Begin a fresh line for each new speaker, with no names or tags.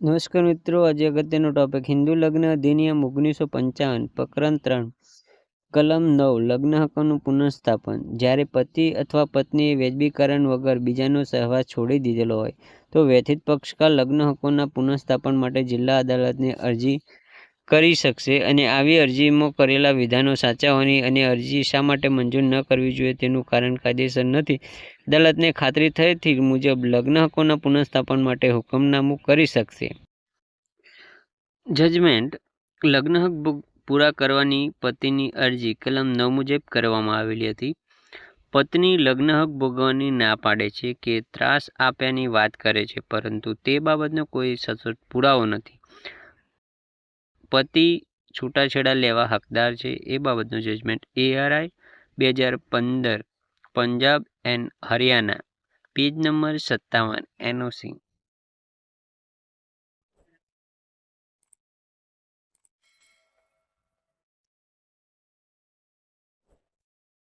નમસ્કાર મિત્રો, આજે અગત્યનો ટોપિક હિન્દુ લગ્ન અધિનિયમ ઓગણીસો પંચાવન, પ્રકરણ ત્રણ, કલમ નવ, લગ્ન હકોનું પુનઃસ્થાપન. જ્યારે પતિ અથવા પત્નીએ વેજબીકરણ વગર બીજાનો સહવાસ છોડી દીધેલો હોય, તો વ્યથિત પક્ષકાર લગ્ન હકોના પુનઃસ્થાપન માટે જિલ્લા અદાલતને અરજી કરી શકશે અને આવી અરજીમાં કરેલા વિધાનો સાચા હોવાની અને અરજી શા માટે મંજૂર ન કરવી જોઈએ તેનું કારણ કાયદેસર નથી. અદાલતને ખાતરી થયેથી મુજબ લગ્ન હકોના પુનઃસ્થાપન માટે હુકમનામું કરી શકશે. જજમેન્ટ, લગ્ન હક પૂરા કરવાની પતિની અરજી કલમ નવ મુજબ કરવામાં આવેલી હતી. પત્ની લગ્ન હક ભોગવવાની ના પાડે છે કે ત્રાસ આપ્યાની વાત કરે છે, પરંતુ તે બાબતનો કોઈ સચોટ પુરાવો નથી. પતિ છૂટાછેડા લેવા હકદાર છે, એ બાબતનું જજમેન્ટ એઆરઆઈ બે હજાર પંદર, Punjab and Haryana page number સત્તાવન એનઓસી